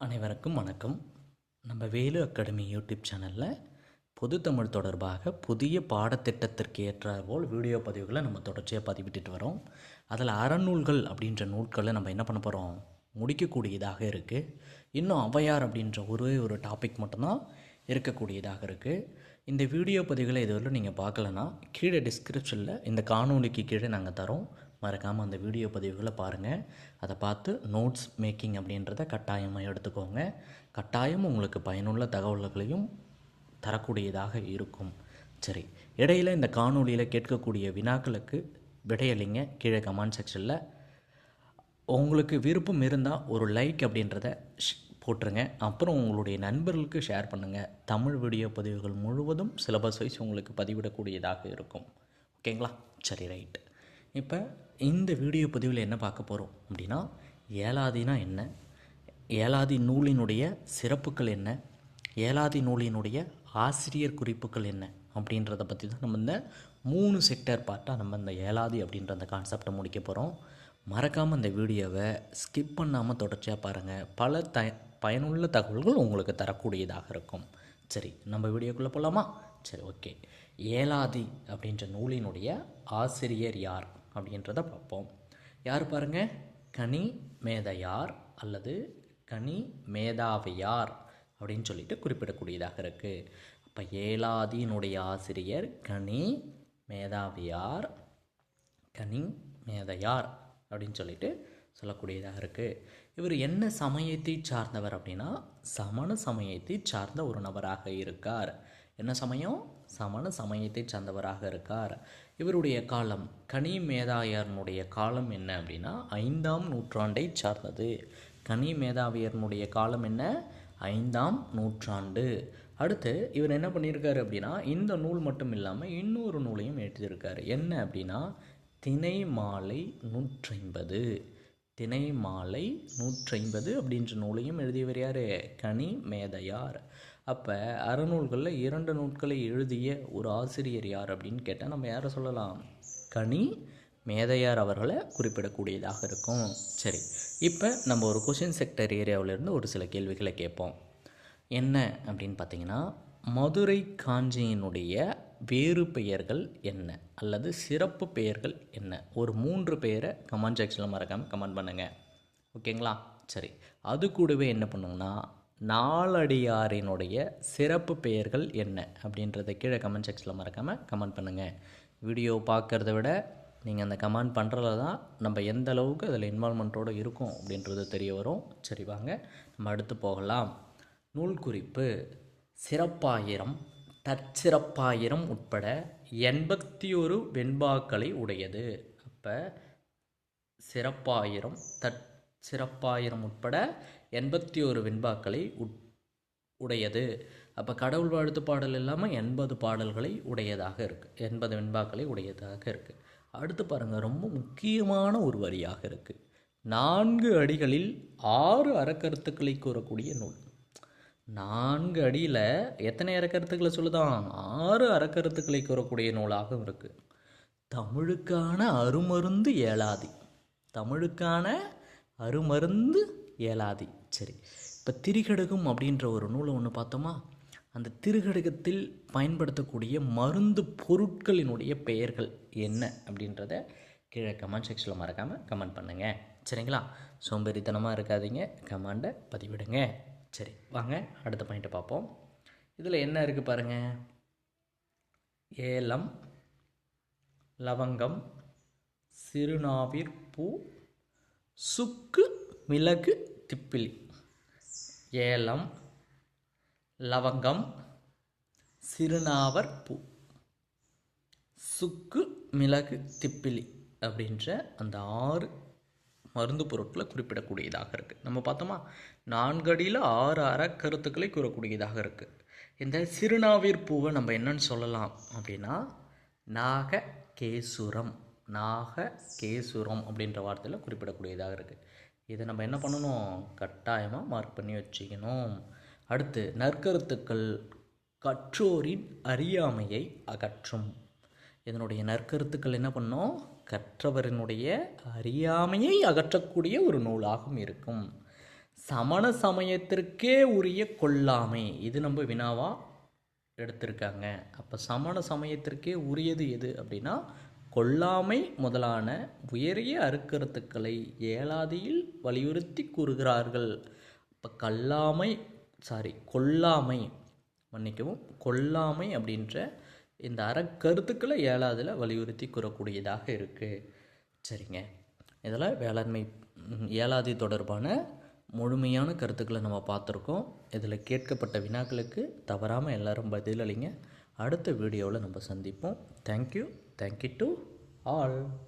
அனைவருக்கும் வணக்கம். நம்ம வேலு அகாடமி யூடியூப் சேனலில் பொது தமிழ் தொடர்பாக புதிய பாடத்திட்டத்திற்கு ஏற்றாற்போல் வீடியோ பதிவுகளை நம்ம தொடர்ச்சியாக பதிவிட்டுட்டு வரோம். அதில் அறநூல்கள் அப்படின்ற நூல்களை நம்ம என்ன பண்ண போகிறோம் முடிக்கக்கூடியதாக இருக்குது இன்னும் ஔவையார் அப்படின்ற ஒரே ஒரு டாபிக் மட்டும்தான் இருக்கக்கூடியதாக இருக்குது இந்த வீடியோ பதிவுகளை இதுவரை நீங்கள் பார்க்கலன்னா கீழே டிஸ்கிரிப்ஷனில் இந்த காணொளிக்கு கீழே நாங்கள் தரோம். மறக்காமல் அந்த வீடியோ பதிவுகளை பாருங்கள் அதை பார்த்து நோட்ஸ் மேக்கிங் அப்படின்றத கட்டாயமாக எடுத்துக்கோங்க. கட்டாயம் உங்களுக்கு பயனுள்ள தகவல்களையும் தரக்கூடியதாக இருக்கும். சரி இடையில் இந்த காணொலியில் கேட்கக்கூடிய வினாக்களுக்கு விடையளிங்க. கீழே கமெண்ட் செக்ஷனில் உங்களுக்கு விருப்பம் இருந்தால் ஒரு லைக் அப்படின்றத ஷ்- போட்டுருங்க. அப்புறம் உங்களுடைய நண்பர்களுக்கு ஷேர் பண்ணுங்கள் தமிழ் வீடியோ பதிவுகள் முழுவதும் சிலபஸ் வைஸ் உங்களுக்கு பதிவிடக்கூடியதாக இருக்கும். ஓகேங்களா சரி ரைட் இப்போ இந்த வீடியோ பதிவில் என்ன பார்க்க போகிறோம் அப்படின்னா ஏலாதினா என்ன? ஏலாதி நூலினுடைய சிறப்புகள் என்ன? ஏலாதி நூலினுடைய ஆசிரியர் குறிப்புகள் என்ன? அப்படின்றத பற்றி தான் நம்ம இந்த மூணு செக்டர் பார்ட்டாக நம்ம இந்த ஏலாதி அப்படின்ற அந்த கான்செப்டை முடிக்க போகிறோம் மறக்காமல் இந்த வீடியோவை ஸ்கிப் பண்ணாமல் தொடர்ச்சியாக பாருங்கள் பல த பயனுள்ள தகவல்கள் உங்களுக்கு தரக்கூடியதாக இருக்கும். சரி நம்ம வீடியோக்குள்ளே போகலாமா சரி ஓகே ஏலாதி அப்படின்ற நூலினுடைய ஆசிரியர் யார்? அப்படின்றத பார்ப்போம். யார் பாருங்க? கனி மேதையார் அல்லது கனி மேதாவையார் அப்படின்னு சொல்லிட்டு குறிப்பிடக்கூடியதாக இருக்குது அப்போ ஏலாதியினுடைய ஆசிரியர் கனி மேதாவியார் கனி மேதையார் அப்படின்னு சொல்லிட்டு சொல்லக்கூடியதாக இருக்குது இவர் என்ன சமயத்தை சார்ந்தவர் அப்படின்னா சமண சமயத்தை சார்ந்த ஒரு நபராக இருக்கார். என்ன சமயம்? சமண சமயத்தை சார்ந்தவராக இருக்கார். இவருடைய காலம் கனி மேதாயர்னுடைய காலம் என்ன அப்படின்னா ஐந்தாம் நூற்றாண்டை சார்ந்தது. கனி மேதாவியர்னுடைய காலம் என்ன? ஐந்தாம் நூற்றாண்டு. அடுத்து இவர் என்ன பண்ணியிருக்காரு அப்படின்னா இந்த நூல் மட்டும் இல்லாமல் இன்னொரு நூலையும் எழுதியிருக்காரு. என்ன அப்படின்னா தினை மாலை நூற்றைம்பது. தினை மாலை நூற்றைம்பது அப்படின்ற நூலையும் எழுதியவர் யார்? கனி மேதையார் அப்போ அறநூல்களில் இரண்டு நூல்களை எழுதிய ஒரு ஆசிரியர் யார் அப்படின்னு கேட்டால் நம்ம யாரை சொல்லலாம்? கனி மேதையார் அவர்களை குறிப்பிடக்கூடியதாக இருக்கும். சரி இப்போ நம்ம ஒரு கொஷின் செக்டர் ஏரியாவிலேருந்து ஒரு சில கேள்விகளை கேட்போம். என்ன அப்படின்னு பார்த்தீங்கன்னா மதுரை காஞ்சியினுடைய வேறு பெயர்கள் என்ன? அல்லது சிறப்பு பெயர்கள் என்ன? ஒரு மூன்று பெயரை கமெண்ட் செக்ஷனில் மறக்காமல் கமெண்ட் பண்ணுங்கள் ஓகேங்களா? சரி அது கூடவே என்ன பண்ணுங்கன்னா நாலடியாரினுடைய சிறப்பு பெயர்கள் என்ன? அப்படின்றத கீழே கமெண்ட் செக்ஷனில் மறக்காமல் கமெண்ட் பண்ணுங்கள் வீடியோ பார்க்குறத விட நீங்கள் அந்த கமெண்ட் பண்ணுறதுல தான் நம்ம எந்த அளவுக்கு அதில் இன்வால்மெண்ட்டோடு இருக்கும் அப்படின்றது தெரிய வரும். சரி வாங்க. நம்ம அடுத்து போகலாம். நூல் குறிப்பு. சிறப்பாயிரம் தற்சிறப்பாயிரம் உட்பட எண்பத்தி ஒரு வெண்பாக்களை உடையது. அப்போ சிறப்பாயிரம் தற் சிறப்பாயிரம் உட்பட எண்பத்தி ஒரு வெண்பாக்களை உட் உடையது. அப்போ கடவுள் வாழ்த்து பாடல் இல்லாமல் எண்பது பாடல்களை உடையதாக இருக்குது எண்பது வெண்பாக்களை உடையதாக இருக்குது அடுத்து பாருங்கள் ரொம்ப முக்கியமான ஒரு வரியாக இருக்குது நான்கு அடிகளில் ஆறு அறக்கருத்துக்களை கூறக்கூடிய நூல். நான்கு அடியில் எத்தனை அறக்கருத்துக்களை சொல்லுதான்? ஆறு அறக்கருத்துக்களை கூறக்கூடிய நூலாகவும் இருக்குது தமிழுக்கான அருமருந்து ஏழாதி. தமிழுக்கான அருமருந்து ஏலாதி. சரி இப்போ திரிகடுகம் அப்படின்ற ஒரு நூலை ஒன்று பார்த்தோமா? அந்த திருகடுகத்தில் பயன்படுத்தக்கூடிய மருந்து பொருட்களினுடைய பெயர்கள் என்ன அப்படின்றத கீழே கமெண்ட் செக்ஷனில் மறக்காமல் கமெண்ட் பண்ணுங்கள் சரிங்களா? சோம்பேறித்தனமாக இருக்காதீங்க. கமெண்டை பதிவிடுங்க. சரி வாங்க அடுத்த பாயிண்ட்டை பார்ப்போம். இதில் என்ன இருக்குது பாருங்கள் ஏலம் லவங்கம் சிறுநாவிற்பூ சுக்கு மிளகு திப்பிலி. ஏலம் லவங்கம் சிறுநாவர் பூ. சுக்கு மிளகு திப்பிலி அப்படின்ற அந்த ஆறு மருந்து பொருட்களை குறிப்பிடக்கூடியதாக இருக்குது நம்ம பார்த்தோமா? நான்கடியில் ஆறு அறக்கருத்துக்களை கூறக்கூடியதாக இருக்குது இந்த சிறுநாவிற் பூவை நம்ம என்னன்னு சொல்லலாம் அப்படின்னா நாக கேசுரம் நாக கேசுரம் அப்படின்ற வார்த்தையில் குறிப்பிடக்கூடியதாக இருக்குது இதை நம்ம என்ன பண்ணணும்? கட்டாயமாக மார்க் பண்ணி வச்சுக்கணும். அடுத்து நற்கருத்துக்கள் கற்றோரின் அறியாமையை அகற்றும். இதனுடைய நற்கருத்துக்கள் என்ன பண்ணோம்? கற்றவரினுடைய அறியாமையை அகற்றக்கூடிய ஒரு நூலாகவும் இருக்கும். சமண சமயத்திற்கே உரிய கொல்லாமை. இது நம்ம வினாவாக எடுத்திருக்காங்க. அப்போ சமண சமயத்திற்கே உரியது எது அப்படின்னா கொல்லாமை முதலான உயரிய அருக்கருத்துக்களை ஏலாதியில் வலியுறுத்தி கூறுகிறார்கள். இப்போ கல்லாமை சாரி கொல்லாமை மன்னிக்கவும் கொல்லாமை அப்படின்ற இந்த அறக்கருத்துக்களை ஏழாதில் வலியுறுத்தி கூறக்கூடியதாக இருக்குது சரிங்க. இதில் வேளாண்மை ஏழாதி தொடர்பான முழுமையான கருத்துக்களை நம்ம பார்த்துருக்கோம். இதில் கேட்கப்பட்ட வினாக்களுக்கு தவறாமல் எல்லோரும் பதிலளிங்க. அடுத்த வீடியோவில் நம்ம சந்திப்போம். Thank you Thank you to all.